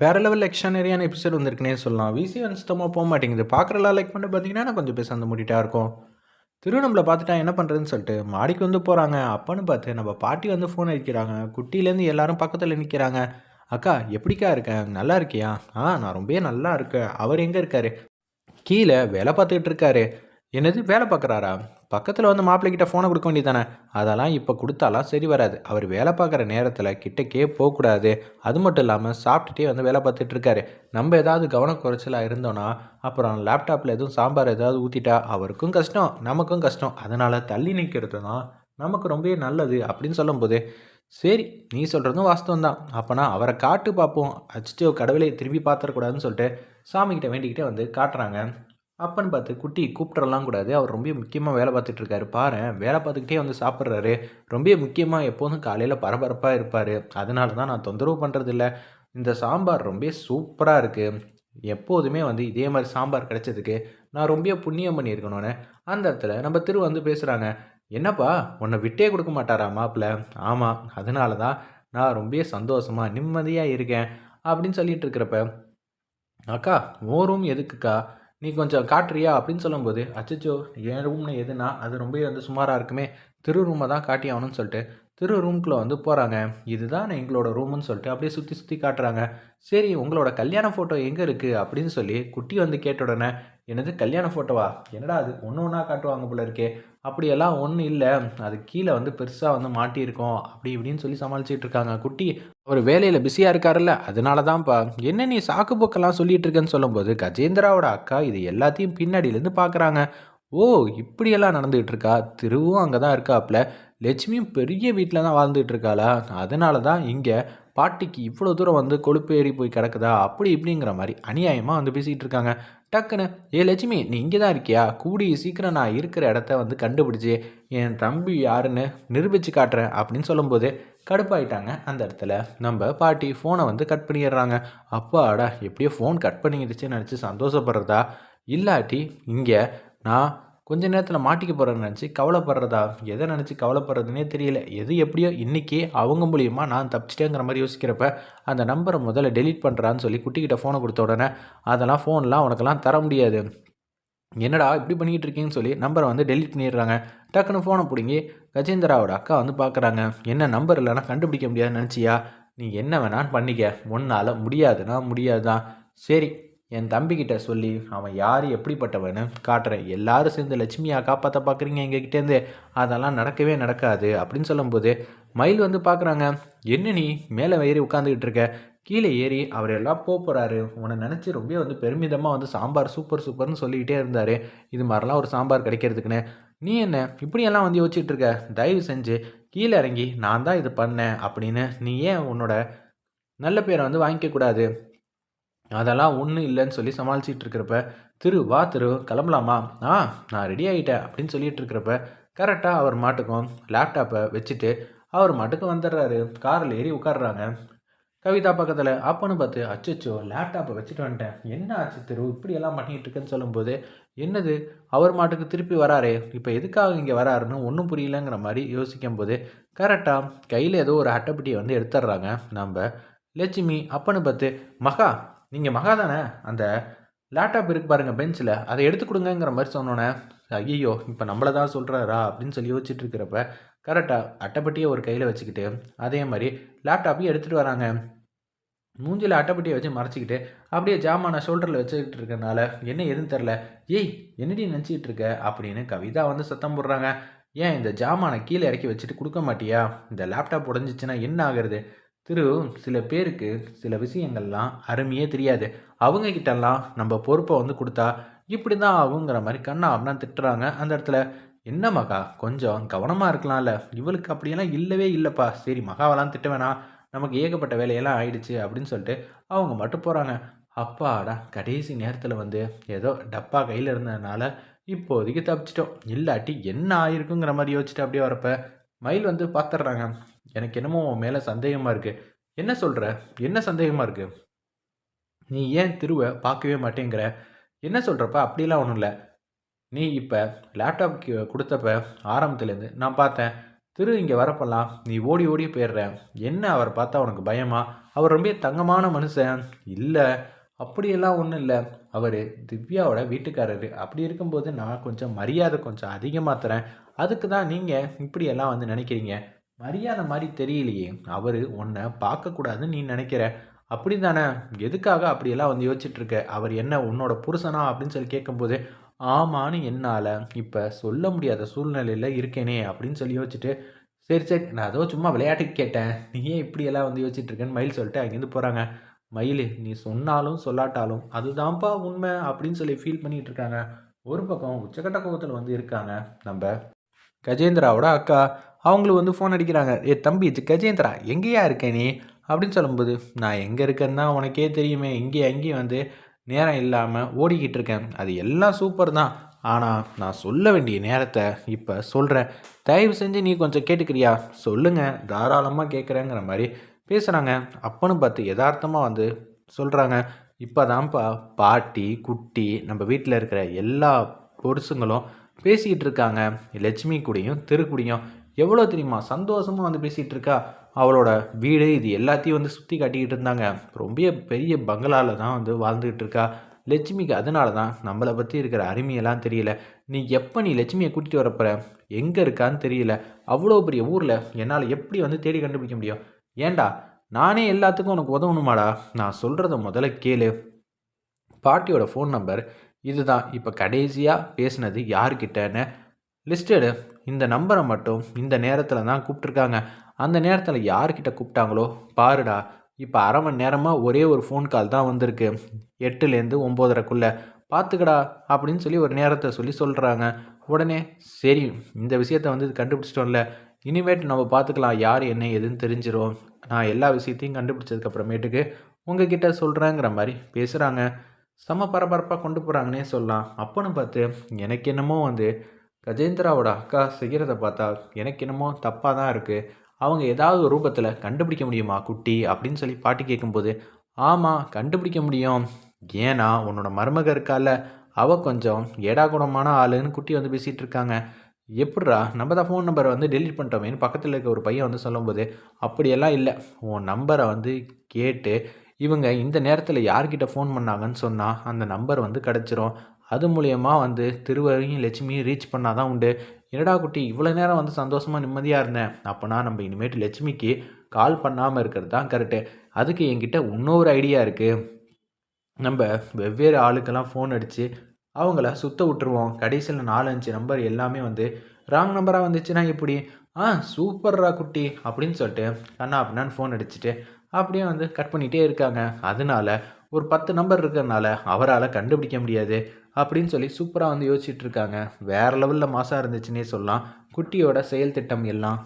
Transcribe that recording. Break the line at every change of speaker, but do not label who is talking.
வேறு level எக்ஸ்ட்ரானரியான episode வந்திருக்குனே சொல்லலாம். விசி வந்து சுத்தமாக போக மாட்டேங்குது பார்க்குறலாம் லைக் பண்ணி பார்த்தீங்கன்னா நான் கொஞ்சம் பேச அந்த முடிட்டா இருக்கும். திரு நம்மளை பார்த்துட்டா என்ன பண்ணுறதுன்னு சொல்லிட்டு மாடிக்கு வந்து போகிறாங்க அப்பன்னு பார்த்து நம்ம பாட்டி வந்து ஃபோன் அடிக்கிறாங்க. குட்டிலேருந்து எல்லாரும் பக்கத்தில் நிற்கிறாங்க அக்கா எப்படிக்கா இருக்கேன் நல்லா இருக்கியா? ஆ நான் ரொம்பவே நல்லா இருக்கேன். அவர் எங்கே இருக்காரு? கீழே வேலை பார்த்துக்கிட்டு இருக்காரு. என்னது வேலை பார்க்குறாரா? பக்கத்தில் வந்து மாப்பிள்ளைகிட்ட ஃபோனை கொடுக்க வேண்டியதானே அதெல்லாம் இப்போ கொடுத்தாலாம் சரி வராது. அவர் வேலை பார்க்குற நேரத்தில் கிட்டக்கே போகக்கூடாது. அது மட்டும் இல்லாமல் சாப்பிட்டுட்டே வந்து வேலை பார்த்துட்ருக்காரு நம்ம ஏதாவது கவனம் குறைச்சலாக இருந்தோன்னா அப்புறம் லேப்டாப்பில் எதுவும் சாம்பார் ஏதாவது ஊற்றிட்டா அவருக்கும் கஷ்டம் நமக்கும் கஷ்டம். அதனால் தள்ளி நிற்கிறது தான் நமக்கு ரொம்பவே நல்லது அப்படின்னு சொல்லும்போது சரி நீ சொல்கிறதும் வாஸ்தவம் தான். அப்போனா அவரை காட்டு பார்ப்போம். அச்சிச்சோ கடவுளை திரும்பி பார்த்துடக்கூடாதுன்னு சொல்லிட்டு சாமிக்கிட்ட வேண்டிக்கிட்டே வந்து காட்டுறாங்க. அப்பன்னு பார்த்து குட்டி கூப்பிட்றலாம் கூடாது. அவர் ரொம்ப முக்கியமாக வேலை பார்த்துட்டு இருக்காரு. பாரு வேலை பார்த்துக்கிட்டே வந்து சாப்பிட்றாரு. ரொம்ப முக்கியமாக எப்போதும் காலையில் பரபரப்பாக இருப்பார். அதனால தான் நான் தொந்தரவு பண்ணுறதில்ல இந்த சாம்பார் ரொம்ப சூப்பராக இருக்குது எப்போதுமே வந்து இதே மாதிரி சாம்பார் கிடைச்சதுக்கு நான் ரொம்ப புண்ணியம் பண்ணியிருக்கணும்னு. அந்த இடத்துல நம்ம திரு வந்து பேசுகிறாங்க என்னப்பா உன்னை விட்டே கொடுக்க மாட்டாரா மாப்பிள்ள? ஆமாம் அதனால தான் நான் ரொம்ப சந்தோஷமாக நிம்மதியாக இருக்கேன். அப்படின்னு சொல்லிட்டு இருக்கிறப்ப அக்கா ஓ ரூம் எதுக்குக்கா? நீ கொஞ்சம் காட்டுறியா அப்படின்னு சொல்லும்போது அச்சச்சோ என் ரூம்னு எதுனா? அது ரொம்பவே வந்து சுமாராக இருக்குமே. திரு ரூமை தான் காட்டி ஆகணும்னு சொல்லிட்டு திரு ரூம்குள்ளே வந்து போகிறாங்க இதுதான் எங்களோட ரூம்னு சொல்லிட்டு அப்படியே சுற்றி சுற்றி காட்டுறாங்க. சரி உங்களோட கல்யாண ஃபோட்டோ எங்கே இருக்குது அப்படின்னு சொல்லி குட்டி வந்து கேட்ட உடனே என்னது கல்யாண ஃபோட்டோவா என்னடா அது? ஒன்று ஒன்றா காட்டுவாங்க போல இருக்கே. அப்படியெல்லாம் ஒன்றும் இல்லை. அது கீழே வந்து பெருசாக வந்து மாட்டியிருக்கோம். அப்படி இப்படின்னு சொல்லி சமாளிச்சிட்டு இருக்காங்க. குட்டி ஒரு வேலையில் பிஸியாக இருக்காருல்ல. அதனால தான்ப்பா என்ன நீ சாக்கு போக்கெல்லாம் சொல்லிட்டு இருக்கேன்னு சொல்லும்போது கஜேந்திராவோட அக்கா இது எல்லாத்தையும் பின்னாடியிலேருந்து பார்க்குறாங்க ஓ இப்படியெல்லாம் நடந்துகிட்டு இருக்கா? திருவும் அங்கே தான் இருக்காப்புல லட்சுமியும் பெரிய வீட்டில் தான் வாழ்ந்துட்டு இருக்காளா? அதனால தான் இங்கே பாட்டிக்கு இவ்வளோ தூரம் வந்து கொழுப்பு ஏறி போய் கிடக்குதா? அப்படி இப்படிங்கிற மாதிரி அநியாயமாக வந்து பேசிகிட்டு இருக்காங்க. டக்குன்னு ஏ லட்சுமி நீ இங்கே தான் இருக்கியா? கூடிய சீக்கிரம் நான் இருக்கிற இடத்த வந்து கண்டுபிடிச்சி என் தம்பி யாருன்னு நிரூபித்து காட்டுறேன் அப்படின்னு சொல்லும்போது கடுப்பாயிட்டாங்க அந்த இடத்துல. நம்ம பாட்டி ஃபோனை வந்து கட் பண்ணிடுறாங்க. அப்பாடா எப்படியோ ஃபோன் கட் பண்ணிடுச்சுன்னு நினச்சி சந்தோஷப்படுறதா? இல்லாட்டி இங்கே நான் கொஞ்ச நேரத்தில் மாட்டிக்க போகிறேன்னு நினச்சி கவலைப்படுறதா? எதை நினச்சி கவலைப்படுறதுனே தெரியல. எது எப்படியோ இன்றைக்கி அவங்க மூலியமாக நான் தப்பிச்சிட்டேங்கிற மாதிரி யோசிக்கிறப்ப அந்த நம்பரை முதல்ல டெலீட் பண்ணுறான்னு சொல்லி குட்டிக்கிட்ட ஃபோனை கொடுத்த உடனே அதெல்லாம் ஃபோன்லாம் உனக்கெல்லாம் தர முடியாது. என்னடா இப்படி பண்ணிக்கிட்டு இருக்கீங்கன்னு சொல்லி நம்பரை வந்து டெலிட் பண்ணிடுறாங்க. டக்குன்னு ஃபோனை பிடிங்கி கஜேந்திராவோட அக்கா வந்து பார்க்குறாங்க என்ன நம்பர் இல்லைனா கண்டுபிடிக்க முடியாதுன்னு நினச்சியா? நீ என்ன வேணான்னு பண்ணிக்க. உன்னால் முடியாதுன்னா முடியாதுதான். சரி என் தம்பிக்கிட்ட சொல்லி அவன் யார் எப்படிப்பட்டவன்னு காட்டுறேன் எல்லாரும் சேர்ந்து லட்சுமியாக காப்பாற்ற பார்க்குறீங்க எங்ககிட்டேருந்து அதெல்லாம் நடக்கவே நடக்காது. அப்படின்னு சொல்லும்போது மயில் வந்து பார்க்குறாங்க என்ன நீ மேலே ஏறி உட்காந்துக்கிட்டு இருக்க? கீழே ஏறி அவர் எல்லாம் போக போகிறாரு உன்னை நினச்சி ரொம்ப வந்து பெருமிதமாக வந்து சாம்பார் சூப்பர் சூப்பர்னு சொல்லிக்கிட்டே இருந்தார். இது மாதிரிலாம் ஒரு சாம்பார் கிடைக்கிறதுக்குன்னு. நீ என்ன? இப்படியெல்லாம் வந்து யோசிச்சுட்டு இருக்க? தயவு செஞ்சு கீழே இறங்கி நான் தான் இது பண்ணேன் அப்படின்னு நீ ஏன் உன்னோட நல்ல பேரை வந்து வாங்கிக்கக்கூடாது அதெல்லாம் ஒன்றும் இல்லைன்னு சொல்லி சமாளிச்சிட்டு இருக்கிறப்ப திரு வா திரு கிளம்பலாமா? ஆ நான் ரெடி ஆகிட்டேன் அப்படின்னு சொல்லிட்டு இருக்கிறப்ப கரெக்டாக அவர் மாட்டுக்கும் லேப்டாப்பை வச்சுட்டு அவர் மாட்டுக்கும் வந்துடுறாரு. காரில் ஏறி உட்காடுறாங்க கவிதா பக்கத்தில் அப்பன்னு பார்த்து அச்சோ லேப்டாப்பை வச்சுட்டு வந்துட்டேன். என்ன ஆச்சு திரு? இப்படியெல்லாம் பண்ணிகிட்டு இருக்குன்னு சொல்லும்போது என்னது? அவர் மாட்டுக்கு திருப்பி வராரு. இப்போ எதுக்காக இங்கே வராருன்னு ஒன்றும் புரியலங்கிற மாதிரி யோசிக்கும் போது கரெக்டாக கையில் ஏதோ ஒரு அட்டைப்பட்டியை வந்து எடுத்துடுறாங்க. நம்ம லட்சுமி அப்பன்னு பார்த்து மகா நீங்கள் மகா தானே? அந்த லேப்டாப் இருக்கு பாருங்கள் பெஞ்சில் அதை எடுத்து கொடுங்கங்கிற மாதிரி சொன்னோன்னே ஐயோ இப்போ நம்மளை தான் சொல்கிறாரா அப்படின்னு சொல்லி யோசிச்சுட்டு இருக்கிறப்ப கரெக்டாக அட்டைப்பட்டியை ஒரு கையில் வச்சுக்கிட்டு அதே மாதிரி லேப்டாப்பையும் எடுத்துகிட்டு வராங்க. மூஞ்சில் அட்டைப்பட்டியை வச்சு மறைச்சிக்கிட்டு அப்படியே ஜாமான ஷோல்டரில் வச்சுக்கிட்டு இருக்கனால என்ன எதுவும் தெரில ஏய் என்னடி நினச்சிக்கிட்டு இருக்க? அப்படின்னு கவிதா வந்து சத்தம் போடுறாங்க. ஏன் இந்த ஜாமானை கீழே இறக்கி வச்சுட்டு கொடுக்க மாட்டியா? இந்த லேப்டாப் உடஞ்சிச்சுன்னா என்ன ஆகுறது? திரு சில பேருக்கு சில விஷயங்கள்லாம் அருமையே தெரியாது. அவங்க கிட்டலாம் நம்ம பொறுப்பை வந்து கொடுத்தா இப்படி தான் ஆகுங்கிற மாதிரி கண்ணா அப்படின்னா திட்டுறாங்க. அந்த இடத்துல என்ன மகா கொஞ்சம் கவனமாக இருக்கலாம்ல. இவளுக்கு அப்படியெல்லாம் இல்லவே இல்லைப்பா. சரி மகாவெல்லாம் திட்ட வேணாம். நமக்கு ஏகப்பட்ட வேலையெல்லாம் ஆயிடுச்சு அப்படின்னு சொல்லிட்டு அவங்க மட்டும் போகிறாங்க அப்பாடா கடைசி நேரத்தில் வந்து ஏதோ டப்பா கையில் இருந்ததுனால இப்போதைக்கு தப்பிச்சிட்டோம். இல்லாட்டி என்ன ஆயிருக்குங்கிற மாதிரி யோசிச்சுட்டு அப்படியே வரப்ப மயில் வந்து பார்த்துட்றாங்க எனக்கு என்னமோ உன் மேலே சந்தேகமாக இருக்குது என்ன சொல்கிற என்ன சந்தேகமாக இருக்குது நீ ஏன் திருவை பார்க்கவே மாட்டேங்கிற? என்ன சொல்கிறப்ப அப்படிலாம் ஒன்றும் இல்லை. நீ இப்போ லேப்டாப் கொடுத்தப்ப ஆரம்பத்துலேருந்து நான் பார்த்தேன். திரு இங்கே வரப்பெல்லாம் நீ ஓடி ஓடி போயிடுற. என்ன அவரை பார்த்தா உனக்கு பயமா? அவர் ரொம்ப தங்கமான மனுஷன். இல்லை அப்படியெல்லாம் ஒன்றும் இல்லை. அவர் திவ்யாவோட வீட்டுக்காரரு. அப்படி இருக்கும்போது நான் கொஞ்சம் மரியாதை கொஞ்சம் அதிகமாக தரேன் அதுக்கு தான் நீங்கள் இப்படியெல்லாம் வந்து நினைக்கிறீங்க. மரியாதை மாதிரி தெரியலையே. அவர் உன்னை பார்க்கக்கூடாதுன்னு நீ நினைக்கிற. அப்படி தானே எதுக்காக அப்படியெல்லாம் வந்து யோசிச்சுட்ருக்க? அவர் என்ன உன்னோட புருஷனா அப்படின்னு சொல்லி கேட்கும்போது ஆமான்னு என்னால் இப்போ சொல்ல முடியாத சூழ்நிலையில் இருக்கேனே அப்படின்னு சொல்லி யோசிச்சுட்டு சரி சரி நான் அதோ சும்மா விளையாட்டுக்கு கேட்டேன். நீ ஏன் இப்படியெல்லாம் வந்து யோசிச்சுட்ருக்கேன்னு மயில் சொல்லிட்டு அங்கேருந்து போகிறாங்க மயில் நீ சொன்னாலும் சொல்லாட்டாலும் அதுதான்ப்பா உண்மை அப்படின்னு சொல்லி ஃபீல் பண்ணிகிட்டு இருக்காங்க ஒரு பக்கம் உச்சக்கட்ட கோபத்தில் வந்து இருக்காங்க. நம்ம கஜேந்திராவோட அக்கா அவங்களும் வந்து ஃபோன் அடிக்கிறாங்க. ஏ தம்பி இது கஜேந்திரா எங்கேயா இருக்க நீ? அப்படின்னு சொல்லும்போது நான் எங்கே இருக்கேன்னு தான் உனக்கே தெரியுமே. இங்கே அங்கேயும் வந்து நேரம் இல்லாமல் ஓடிக்கிட்டு இருக்கேன். அது எல்லாம் சூப்பர் தான். ஆனால் நான் சொல்ல வேண்டிய நேரத்தை இப்போ சொல்கிறேன் தயவு செஞ்சு நீ கொஞ்சம் கேட்டுக்கிறியா? சொல்லுங்கள் தாராளமாக கேட்குறேங்கிற மாதிரி பேசுகிறாங்க அப்பன்னு பார்த்து யதார்த்தமாக வந்து சொல்கிறாங்க இப்போ தான்ப்பா பாட்டி குட்டி நம்ம வீட்டில் இருக்கிற எல்லா பொருசுங்களும் பேசிக்கிட்டு இருக்காங்க லட்சுமி கூடயும் திருக்குடியும் எவ்வளோ தெரியுமா சந்தோஷமாக வந்து பேசிகிட்டு இருக்கா அவளோட வீடு இது எல்லாத்தையும் வந்து சுற்றி காட்டிக்கிட்டு இருந்தாங்க. ரொம்ப பெரிய பங்களாவில் தான் வந்து வாழ்ந்துக்கிட்டு இருக்கா லட்சுமிக்கு அதனால தான் நம்மளை பற்றி இருக்கிற அருமையெல்லாம் தெரியல. நீ எப்போ நீ லட்சுமியை கூட்டிகிட்டு வரப்போற எங்கே இருக்கான்னு தெரியல. அவ்வளோ பெரிய ஊரில் என்னால் எப்படி வந்து தேடி கண்டுபிடிக்க முடியும்? ஏண்டா? நானே எல்லாத்துக்கும் உனக்கு உதவணுமாடா? நான் சொல்கிறத முதல்ல கேளு. பாட்டியோட ஃபோன் நம்பர் இதுதான் இப்போ கடைசியாக பேசினது யார்கிட்டன்னு. லிஸ்டடு இந்த நம்பரை மட்டும் இந்த நேரத்தில் தான் கூப்பிட்ருக்காங்க அந்த நேரத்தில் யார்கிட்ட கூப்பிட்டாங்களோ பாருடா. இப்போ அரை மணி நேரமாக ஒரே ஒரு ஃபோன் கால் தான் வந்திருக்கு. எட்டுலேருந்து ஒம்போதரைக்குள்ளே. பார்த்துக்கடா அப்படின்னு சொல்லி ஒரு நேரத்தை சொல்லி சொல்கிறாங்க உடனே சரி இந்த விஷயத்த வந்து கண்டுபிடிச்சிட்டோம்ல. இனிமேட்டு நம்ம பார்த்துக்கலாம் யார் என்ன எதுன்னு தெரிஞ்சிடும் நான் எல்லா விஷயத்தையும் கண்டுபிடிச்சதுக்கப்புறமேட்டுக்கு உங்ககிட்ட சொல்கிறேங்கிற மாதிரி பேசுகிறாங்க செம பரபரப்பாக கொண்டு போகிறாங்கன்னே சொல்லலாம். அப்போன்னு பார்த்து எனக்கு என்னமோ வந்து கஜேந்திராவோட அக்கா செய்கிறத பார்த்தா எனக்கு என்னமோ தப்பாக தான் இருக்குது அவங்க ஏதாவது ஒரு ரூபத்தில் கண்டுபிடிக்க முடியுமா குட்டி? அப்படின்னு சொல்லி பாட்டு கேட்கும்போது ஆமாம் கண்டுபிடிக்க முடியும். ஏன்னா உன்னோட மருமக இருக்கால அவள் கொஞ்சம் ஏடாகுணமான ஆளுன்னு குட்டி வந்து பேசிகிட்டு இருக்காங்க. எப்பட்றா நம்ம தான் ஃபோன் நம்பரை வந்து டெலிட் பண்ணிட்டோமேனு பக்கத்தில் இருக்க ஒரு பையன் வந்து சொல்லும்போது அப்படியெல்லாம் இல்லை. உன் நம்பரை வந்து கேட்டு இவங்க இந்த நேரத்தில் யார்கிட்ட ஃபோன் பண்ணாங்கன்னு சொன்னால் அந்த நம்பர் வந்து கிடச்சிரும். அது மூலயமா வந்து திருவரையும் லட்சுமியும் ரீச் பண்ணால் தான் உண்டு. என்னடா குட்டி இவ்வளோ நேரம் வந்து சந்தோஷமாக நிம்மதியாக இருந்தேன். அப்போனா நம்ம இனிமேட்டு லட்சுமிக்கு கால் பண்ணாமல் இருக்கிறது தான் கரெக்டு அதுக்கு என்கிட்ட இன்னொரு ஐடியா இருக்குது நம்ம வெவ்வேறு ஆளுக்கெல்லாம் ஃபோன் அடித்து அவங்கள சுத்த விட்டுருவோம். கடைசியில் நாலஞ்சு நம்பர் எல்லாமே வந்து ராங் நம்பராக வந்துச்சுன்னா எப்படி? ஆ சூப்பர்ரா குட்டி அப்படின்னு சொல்லிட்டு அண்ணா அப்படின்னான்னு ஃபோன் அடிச்சுட்டு அப்படியே வந்து கட் பண்ணிகிட்டே இருக்காங்க. அதனால ஒரு பத்து நம்பர் இருக்கிறனால அவரால் கண்டுபிடிக்க முடியாது அப்படின்னு சொல்லி சூப்பராக வந்து யோசிச்சுட்டு இருக்காங்க. வேறு லெவலில் மாசாக இருந்துச்சுன்னே சொல்லலாம். குட்டியோட செயல் திட்டம் எல்லாம்.